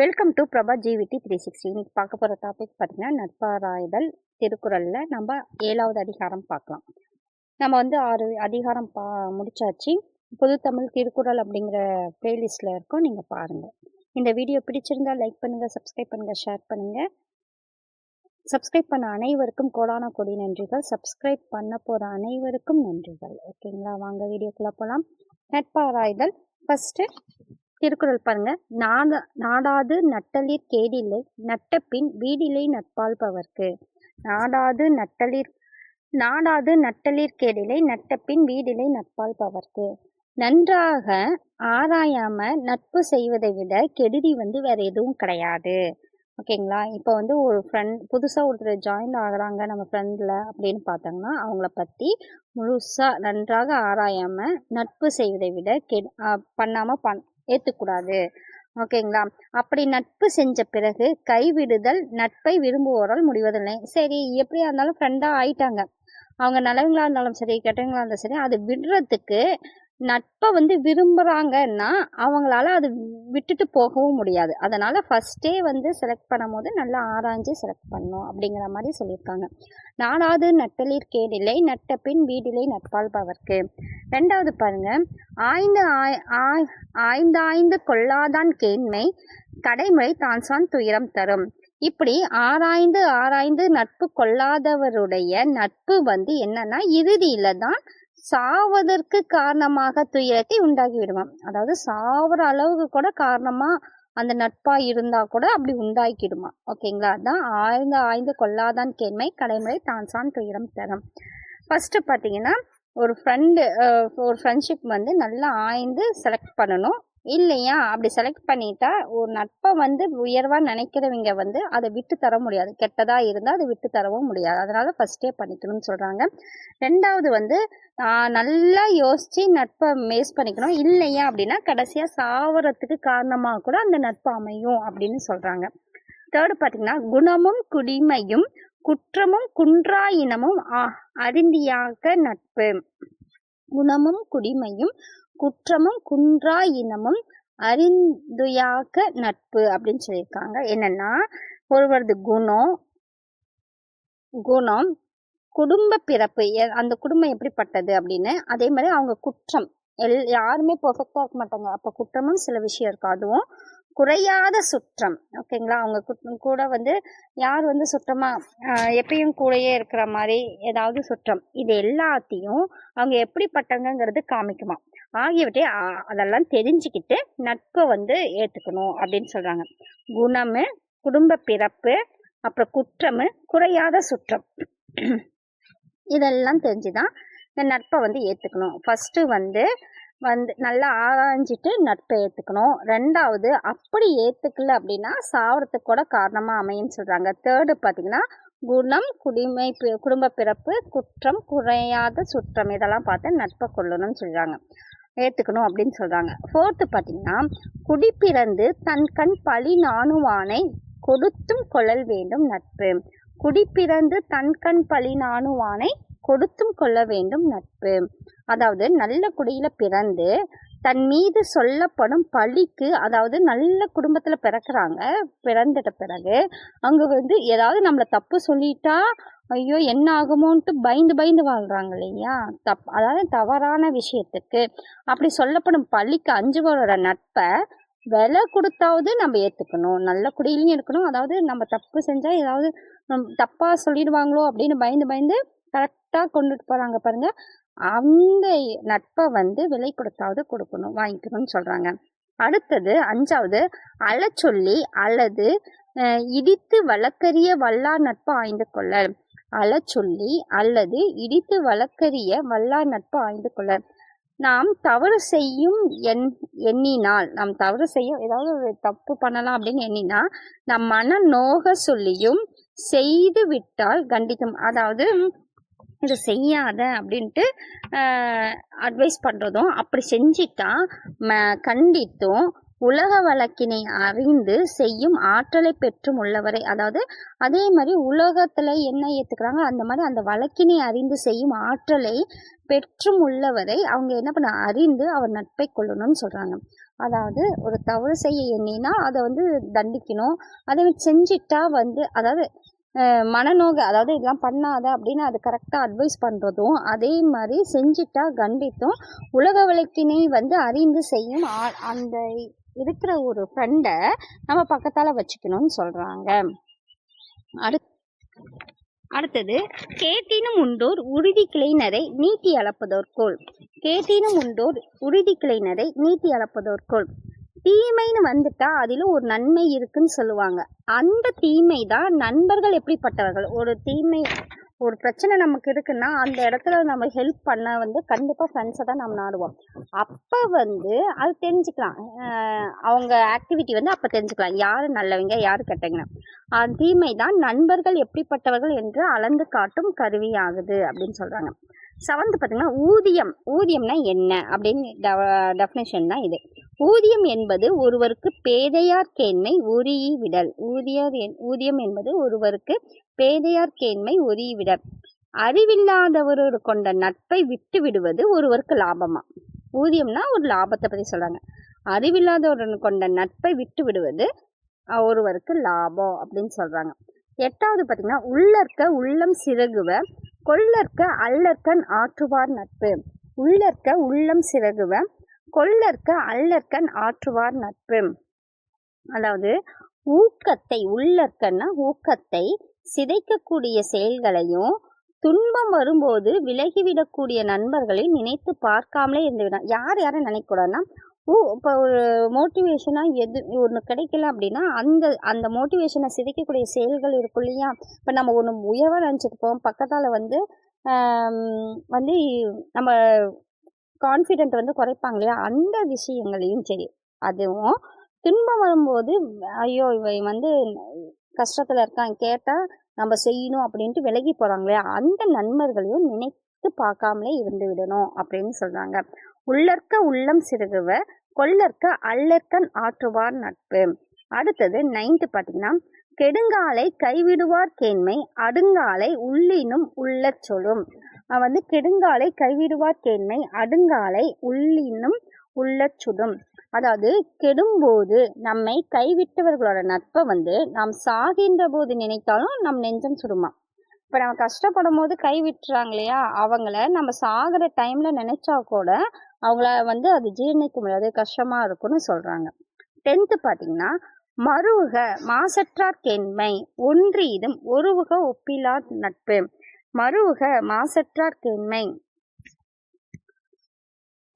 Welcome to Prabha GVT three sixty இன்னைக்கு பார்க்க போகிற டாபிக் பார்த்தீங்கன்னா நட்பாராய்தல் திருக்குறளில் நம்ம ஏழாவது அதிகாரம் பார்க்கலாம். நம்ம வந்து ஆறு அதிகாரம் பா முடிச்சாச்சு. புது தமிழ் திருக்குறள் அப்படிங்கிற பிளேலிஸ்டில் இருக்கோம். நீங்கள் பாருங்கள் இந்த வீடியோ பிடிச்சிருந்தா லைக் பண்ணுங்கள் சப்ஸ்கிரைப் பண்ணுங்கள் ஷேர் பண்ணுங்கள் சப்ஸ்கிரைப் பண்ண அனைவருக்கும் கோடான கொடி நன்றிகள். சப்ஸ்கிரைப் பண்ண போகிற அனைவருக்கும் நன்றிகள். ஓகேங்களா வாங்க வீடியோக்குள்ளே போகலாம் நட்பாராய்தல். ஃபஸ்ட்டு திருக்குறள் பாருங்க. நாட நாடாது நட்டலிற் கேடில்லை நட்டப்பின் வீடிலை நட்பால் பவர்க்கு நாடாது நட்டலிற் நாடாது நட்டலிற் கேடிலை நட்டப்பின் வீடிலை நட்பால் பவர்க்கு நன்றாக ஆராயாம நட்பு செய்வதை விட கெடுதி வந்து வேற எதுவும் கிடையாது. ஓகேங்களா? இப்போ வந்து ஒரு ஃப்ரெண்ட் புதுசாக ஒருத்தர் ஜாயின் ஆகுறாங்க நம்ம ஃப்ரெண்டில் அப்படின்னு பார்த்தோம்னா அவங்கள பற்றி முழுசாக நன்றாக ஆராயாமல் நட்பு செய்வதை விட கெ பண்ணாமல் பண் ஏற்றுக்கூடாது ஓகேங்களா? அப்படி நட்பு செஞ்ச பிறகு கைவிடுதல் நட்பை விரும்புவோரால் முடிவதில்லை. சரி எப்படியா இருந்தாலும் ஃப்ரெண்டாக ஆயிட்டாங்க. அவங்க நல்லவங்களா இருந்தாலும் சரி கெட்டவங்களா இருந்தாலும் சரி அது விடுறதுக்கு நட்பை வந்து விரும்புகிறாங்கன்னா அவங்களால அது விட்டுட்டு போகவும் முடியாது. அதனால் ஃபஸ்ட்டே வந்து செலக்ட் பண்ணும்போது நல்லா ஆராய்ஞ்சு செலக்ட் பண்ணணும் அப்படிங்கிற மாதிரி சொல்லியிருக்காங்க. நாலாவது நட்டலிற் கேடில்லை நட்ட பின் வீடிலை நட்பால் பவர்க்கு ரெண்டாவது பாருங்க. ஆய்ந்து ஆய் ஆய்ந்து ஆய்ந்து கொள்ளாதான் கேண்மை கடைமுறை தான்சான் துயரம் தரும். இப்படி ஆராய்ந்து ஆராய்ந்து நட்பு கொள்ளாதவருடைய நட்பு வந்து என்னன்னா இறுதியில தான் சாவதற்கு காரணமாக துயரத்தை உண்டாகி விடுவான் அதாவது சாவர அளவுக்கு கூட காரணமா அந்த நட்பா இருந்தா கூட அப்படி உண்டாக்கிடுமா ஓகேங்களா அதான் ஆய்ந்து ஆய்ந்து கொள்ளாதான் கேண்மை கடைமுறை தான் சான் துயரம் தரும். ஃபர்ஸ்ட் பார்த்தீங்கன்னா ஒரு ஃப்ரெண்டு ஒரு ஃப்ரெண்ட்ஷிப் வந்து நல்லா ஆய்ந்து செலக்ட் பண்ணணும். இல்லையா? அப்படி செலக்ட் பண்ணிட்டா ஒரு நட்பை வந்து உயர்வாக நினைக்கிறவங்க வந்து அதை விட்டு தர முடியாது. கெட்டதாக இருந்தால் அதை விட்டு தரவும் முடியாது. அதனால ஃபஸ்ட்டே பண்ணிக்கணும்னு சொல்கிறாங்க ரெண்டாவது வந்து நல்லா யோசித்து நட்பை மேஸ் பண்ணிக்கணும். இல்லையா அப்படின்னா கடைசியாக சாவறத்துக்கு காரணமாக கூட அந்த நட்பு அமையும் அப்படின்னு சொல்கிறாங்க தேர்டு பார்த்தீங்கன்னா குணமும் குடிமையும் குற்றமும் குன்றாயினமும் அறிந்தியாக நட்பு. குணமும் குடிமையும் குற்றமும் குன்றா இனமும் அறிந்துயாக்க நட்பு அப்படின்னு சொல்லியிருக்காங்க. என்னன்னா ஒருவரது குணம் குணம் குடும்ப பிறப்பு அந்த குடும்பம் எப்படிப்பட்டது அப்படின்னு அதே மாதிரி அவங்க குற்றம். எல் யாருமே பர்ஃபெக்டா இருக்க மாட்டாங்க. அப்போ குற்றமும் சில விஷயம் இருக்கும். அதுவும் குறையாத சுற்றம். ஓகேங்களா அவங்க கூட வந்து யார் வந்து சுற்றமா எப்பயும் கூடயே இருக்கிற மாதிரி ஏதாவது சுற்றம். இது எல்லாத்தையும் அவங்க எப்படிப்பட்டவங்கிறது காமிக்குமா ஆகியவற்றை அதெல்லாம் தெரிஞ்சுக்கிட்டு நட்பை வந்து ஏற்றுக்கணும் அப்படின்னு சொல்கிறாங்க குணமு குடும்ப பிறப்பு அப்புறம் குற்றமு குறையாத சுற்றம். இதெல்லாம் தெரிஞ்சுதான் இந்த நட்பை வந்து ஏற்றுக்கணும் ஃபஸ்ட்டு வந்து வந்து நல்லா ஆராய்ஞ்சிட்டு நட்பை ஏற்றுக்கணும் ரெண்டாவது அப்படி ஏற்றுக்கல அப்படின்னா சாவரத்துக்கு கூட காரணமாக அமையுன்னு சொல்கிறாங்க தேர்டு பார்த்தீங்கன்னா குணம் குடிமை குடும்ப பிறப்பு குற்றம் குறையாத சுற்றம் இதெல்லாம் பார்த்து நட்பை கொள்ளணும்னு சொல்கிறாங்க ஏற்றுக்கணும் அப்படின்னு சொல்கிறாங்க ஃபோர்த்து பார்த்தீங்கன்னா குடிப்பிறந்து தன் கண் பழி நாணுவானை கொடுத்தும் கொள்ளல் வேண்டும் நட்பு. குடிப்பிறந்து தன் கண் பழி நாணுவானை கொடுத்தும் கொள்ள வேண்டும் நட்பு. அதாவது நல்ல குடியில பிறந்து தன் மீது சொல்லப்படும் பழிக்கு அதாவது நல்ல குடும்பத்துல பிறக்கிறாங்க பிறந்துட்ட பிறகு அங்க வந்து ஏதாவது நம்மளை தப்பு சொல்லிட்டா ஐயோ என்ன ஆகுமோன்ட்டு பயந்து பயந்து வாழ்றாங்க இல்லையா? தப் அதாவது தவறான விஷயத்துக்கு. அப்படி சொல்லப்படும் பள்ளிக்கு அஞ்சுபவரோட நட்பை விலை கொடுத்தாவது நம்ம ஏற்றுக்கணும் நல்ல குடியிலையும் இருக்கணும். அதாவது நம்ம தப்பு செஞ்சால் ஏதாவது தப்பாக சொல்லிடுவாங்களோ அப்படின்னு பயந்து பயந்து கரெக்டாக கொண்டுட்டு போகிறாங்க பாருங்க. அந்த நட்பை வந்து விலை கொடுத்தாவது கொடுக்கணும் வாங்கிக்கணும்னு சொல்கிறாங்க அடுத்தது அஞ்சாவது அழ அல்லது இடித்து வழக்கறிய வல்லா நட்பு ஆய்ந்து கொள்ள அழ சொல்லி அல்லது இடித்து வழக்கறிய வல்லா நட்பு ஆய்ந்து கொள்ள நாம் தவறு செய்யும் எண் எண்ணினால் நாம் தவறு செய்ய ஏதாவது ஒரு தப்பு பண்ணலாம் அப்படின்னு எண்ணினா நம் மன நோக சொல்லியும் செய்து விட்டால் கண்டிக்கும் அதாவது இதை செய்யாத அப்படின்ட்டு அட்வைஸ் பண்ணுறதும் அப்படி செஞ்சிட்டா ம கண்டித்தும் உலக வழக்கினை அறிந்து செய்யும் ஆற்றலை பெற்றும் உள்ளவரை அதாவது அதே மாதிரி உலகத்தில் என்ன ஏற்றுக்கிறாங்க அந்த மாதிரி அந்த வழக்கினை அறிந்து செய்யும் ஆற்றலை பெற்றும் உள்ளவரை அவங்க என்ன பண்ண அறிந்து அவர் நட்பை கொள்ளணும்னு சொல்கிறாங்க அதாவது ஒரு தவறு செய்ய எண்ணினா அதை வந்து தண்டிக்கணும். அதை செஞ்சிட்டா வந்து அதாவது மனநோக அதாவது இதெல்லாம் பண்ணாத அப்படின்னு அது கரெக்டாக அட்வைஸ் பண்ணுறதும் அதே மாதிரி செஞ்சிட்டா கண்டித்தும் உலக விளக்கினை வந்து அறிந்து செய்யும் அந்த இருக்கிற ஒரு ஃப்ரெண்டை நம்ம பக்கத்தால் வச்சுக்கணும்னு சொல்கிறாங்க அடுத் அடுத்தது கேட்டினும் உண்டோர் உறுதி கிளைனரை நீட்டி அளப்பதோர்கோள் கேட்டினும் உண்டோர் உறுதி கிளைனரை நீட்டி அளப்பதோர்கோள் தீமைன்னு வந்துட்டா அதிலும் ஒரு நன்மை இருக்குன்னு சொல்லுவாங்க. அந்த தீமை தான் நண்பர்கள் எப்படிப்பட்டவர்கள்? ஒரு தீமை ஒரு பிரச்சனை நமக்கு இருக்குன்னா அந்த இடத்துல நம்ம ஹெல்ப் பண்ண வந்து கண்டிப்பாக ஃப்ரெண்ட்ஸை தான் நம்ம நாடுவோம். அப்போ வந்து அது தெரிஞ்சுக்கலாம். அவங்க ஆக்டிவிட்டி வந்து அப்போ தெரிஞ்சுக்கலாம். யார் நல்லவங்க யார் கெட்டவங்க. அந்த தீமை தான் நண்பர்கள் எப்படிப்பட்டவர்கள் என்று அளந்து காட்டும் கருவியாகுது அப்படின்னு சொல்கிறாங்க செவன்த் பார்த்தீங்கன்னா ஊதியம் ஊதியம்னா என்ன அப்படின்னு டெஃபினேஷன் தான் இது. ஊதியம் என்பது ஒருவருக்கு பேதையார் கேண்மை உரிய விடல். ஊதியர் என்- ஊதியம் என்பது ஒருவருக்கு பேதையார் கேண்மை உரிய விடல். அறிவில்லாதவரோடு கொண்ட நட்பை விட்டு விடுவது ஒருவருக்கு லாபமா? ஊதியம்னா ஒரு லாபத்தை பற்றி சொல்கிறாங்க அறிவில்லாதவருடன் கொண்ட நட்பை விட்டு விடுவது ஒருவருக்கு லாபம் அப்படின்னு சொல்கிறாங்க எட்டாவது பார்த்தீங்கன்னா உள்ளற்க உள்ளம் சிறகுவ கொள்ளற்க அல்லற்கண் ஆற்றுவார் நட்பு. உள்ளற்க உள்ளம் சிறகுவ கொள்ளற்க அல்லற்கண் ஆற்றுவார் நட்பு அதாவது ஊக்கத்தை உள்ளற்கன்னா ஊக்கத்தை சிதைக்கக்கூடிய செயல்களையும் துன்பம் வரும்போது விலகிவிடக்கூடிய நண்பர்களை நினைத்து பார்க்காமலே இருந்துவிடும் யார் யாரை நினைக்கக்கூடாதுன்னா ஓ இப்போ ஒரு மோட்டிவேஷனாக எது ஒன்று கிடைக்கல அப்படின்னா அந்த அந்த மோட்டிவேஷனை சிதைக்கக்கூடிய செயல்கள் இருக்கும் இல்லையா? இப்போ நம்ம ஒன்று உயர்வாக நினச்சிட்டு போவோம் பக்கத்தால் வந்து வந்து நம்ம கான்ஃபிடென்ட் வந்து குறைப்பாங்க இல்லையா? அந்த விஷயங்களையும் சரி. அதுவும் துன்பம் வரும்போது ஐயோ இவை வந்து கஷ்டத்தில் இருக்கான் கேட்டால் நம்ம செய்யணும் அப்படின்ட்டு விலகி போகிறாங்க இல்லையா? அந்த நண்பர்களையும் நினைத்து பார்க்காமலே இருந்து விடணும் அப்படின்னு சொல்கிறாங்க உள்ளற்க உள்ளம் சிறுகுவ கொள்ளற்க அல்லற்கன் ஆற்றுவார் நட்பு. அடுத்தது நைன்த்து பார்த்தீங்கன்னா கெடுங்காலை கைவிடுவார் கேண்மை அடுங்காலை உள்ளினும் உள்ள சொல்லும். வந்து கெடுங்காலை கைவிடுவார் கேண்மை அடுங்காலை உள்ளினும் உள்ள சுடும். அதாவது கெடும்போது நம்மை கைவிட்டவர்களோட நட்பை வந்து நாம் சாகின்ற போது நினைத்தாலும் நம் நெஞ்சம் சுடுமா? இப்போ நம்ம கஷ்டப்படும் போது கை விட்டுறாங்க இல்லையா? அவங்கள நம்ம சாகிற டைம்ல நினைச்சா கூட அவங்கள வந்து அது ஜீரணிக்க முடியாது கஷ்டமா இருக்கும்னு சொல்றாங்க. டென்த்து பார்த்தீங்கன்னா மருவுக மாசற்றார் கேண்மை ஒன்றீதும் ஒருவுக ஒப்பிலார் நட்பு. மறுவுக மாசற்றார் கேண்மை.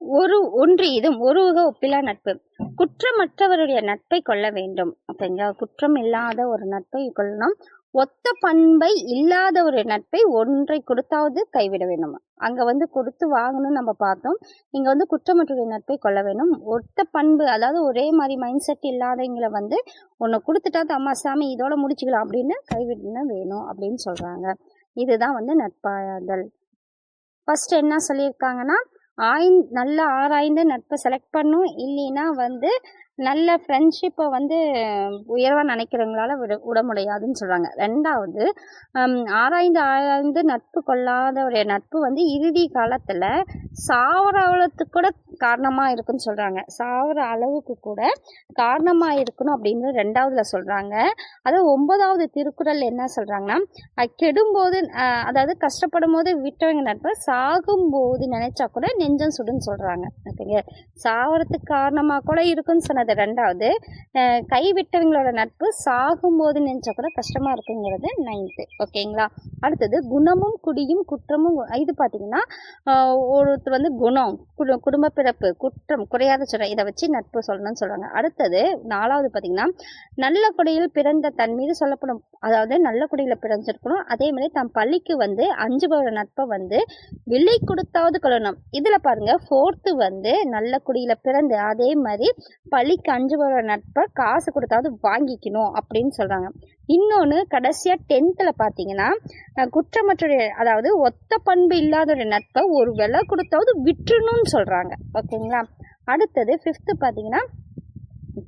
ஒரு ஒன்று இதும் ஒருவக ஒப்பிலா நட்பு. குற்றமற்றவருடைய நட்பை கொள்ள வேண்டும். அப்படிங்க குற்றம் இல்லாத ஒரு நட்பை கொள்ளணும். ஒத்த பண்பை இல்லாத ஒரு நட்பை ஒன்றை கொடுத்தாவது கைவிட வேண்டும். அங்க வந்து கொடுத்து வாங்கணும்னு நம்ம பார்த்தோம். இங்க வந்து குற்றமற்றவருடைய நட்பை கொள்ள வேண்டும். ஒத்த பண்பு அதாவது ஒரே மாதிரி மைண்ட் செட் இல்லாதவங்களை வந்து ஒன்று கொடுத்துட்டாது அம்மா சாமி இதோட முடிச்சுக்கலாம் அப்படின்னு கைவிடணும் வேணும் அப்படின்னு சொல்றாங்க. இதுதான் வந்து நட்பாதல் ஃபர்ஸ்ட் என்ன சொல்லியிருக்காங்கன்னா ஆய்ந் நல்லா ஆராய்ந்து நட்பை செலக்ட் பண்ணும் இல்லைன்னா வந்து நல்ல ஃப்ரெண்ட்ஷிப்பை வந்து உயர்வாக நினைக்கிறவங்களால விட விட முடியாதுன்னு சொல்கிறாங்க ரெண்டாவது ஆராய்ந்து ஆராய்ந்து நட்பு கொள்ளாதவருடைய நட்பு வந்து இறுதி காலத்தில் சாவர கூட காரணமாக இருக்குன்னு சொல்கிறாங்க சாகிற அளவுக்கு கூட காரணமாக இருக்கணும் அப்படின்னு ரெண்டாவதுல சொல்கிறாங்க அதாவது ஒன்பதாவது திருக்குறள் என்ன சொல்கிறாங்கன்னா கெடும்போது அதாவது கஷ்டப்படும் போது விட்டவங்க நட்பு சாகும்போது நினைச்சா கூட நெஞ்சம் சுடுன்னு சொல்கிறாங்க ஓகேங்க. சாகிறதுக்கு காரணமாக கூட இருக்குன்னு சொன்னது ரெண்டாவது. கை விட்டவங்களோட நட்பு சாகும்போது நினைச்சா கூட கஷ்டமாக இருக்குங்கிறது நைன்த்து ஓகேங்களா? அடுத்தது குணமும் குடியும் குற்றமும் இது பார்த்தீங்கன்னா ஒருத்தர் வந்து குணம் குடும்ப குடும்ப சிறப்பு குற்றம் குறையாத சொல்ற இதை வச்சு நட்பு சொல்லணும்னு சொல்றாங்க. அடுத்தது நாலாவது பார்த்தீங்கன்னா நல்ல குடியில் பிறந்த தன் மீது சொல்லப்படும் அதாவது நல்ல குடியில பிறந்திருக்கணும். அதே மாதிரி தன் பள்ளிக்கு வந்து அஞ்சு பவர நட்பை வந்து விலை கொடுத்தாவது கொள்ளணும். இதுல பாருங்க ஃபோர்த்து வந்து நல்ல குடியில பிறந்து அதே மாதிரி பள்ளிக்கு அஞ்சு பவர நட்பை காசு கொடுத்தாவது வாங்கிக்கணும் அப்படின்னு சொல்றாங்க. இன்னொன்று கடைசியாக டென்த்தில் பார்த்தீங்கன்னா குற்றமற்ற அதாவது ஒத்த பண்பு இல்லாத ஒரு நட்பை ஒரு விலை கொடுத்தாவது விட்டுணும்னு சொல்கிறாங்க ஓகேங்களா? அடுத்தது ஃபிஃப்த்து பார்த்தீங்கன்னா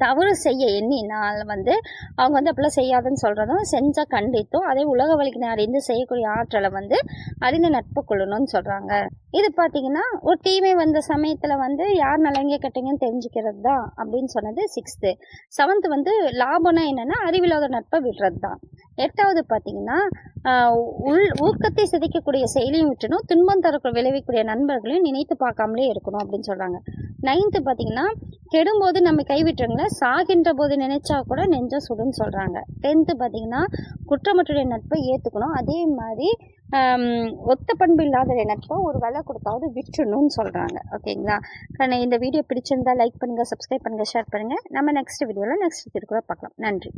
தவறு செய்ய எண்ணினால் வந்து அவங்க வந்து அப்படிலாம் செய்யாதுன்னு சொல்கிறதும் செஞ்சால் கண்டித்தும் அதே உலக வழிக்கு அறிந்து செய்யக்கூடிய ஆற்றலை வந்து அறிந்து நட்பு கொள்ளணும்னு சொல்கிறாங்க இது பார்த்தீங்கன்னா ஒரு தீமை வந்த சமயத்தில் வந்து யார் நல்லவங்க கட்டிங்கன்னு தெரிஞ்சுக்கிறது தான் அப்படின்னு சொன்னது சிக்ஸ்த்து செவன்த்து வந்து லாபம்னா என்னென்னா அறிவில்லாத நட்பை விடுறது தான் எட்டாவது பார்த்தீங்கன்னா உள் ஊக்கத்தை சிதைக்கக்கூடிய செயலையும் விட்டுணும் துன்பம் தரக்கூடிய விளைவிக்கக்கூடிய நண்பர்களையும் நினைத்து பார்க்காமலே இருக்கணும் அப்படின்னு சொல்கிறாங்க நைன்த்து பார்த்தீங்கன்னா கெடும்போது நம்ம கைவிட்டுருங்கள சாகின்ற போது நினைச்சா கூட நெஞ்சம் சுடுன்னு சொல்கிறாங்க டென்த்து பார்த்தீங்கன்னா குற்றமற்றுடைய நட்பை ஏற்றுக்கணும் அதே மாதிரி ஒத்த பண்பு இல்லாத நட்பை ஒரு விலை கொடுத்தாவது விட்டுணும்னு சொல்கிறாங்க ஓகேங்களா கண்ணே இந்த வீடியோ பிடிச்சிருந்தா லைக் பண்ணுங்கள் சப்ஸ்கிரைப் பண்ணுங்கள் ஷேர் பண்ணுங்கள் நம்ம நெக்ஸ்ட் வீடியோவில் நெக்ஸ்ட் திருக்குறள் பார்க்கலாம். நன்றி.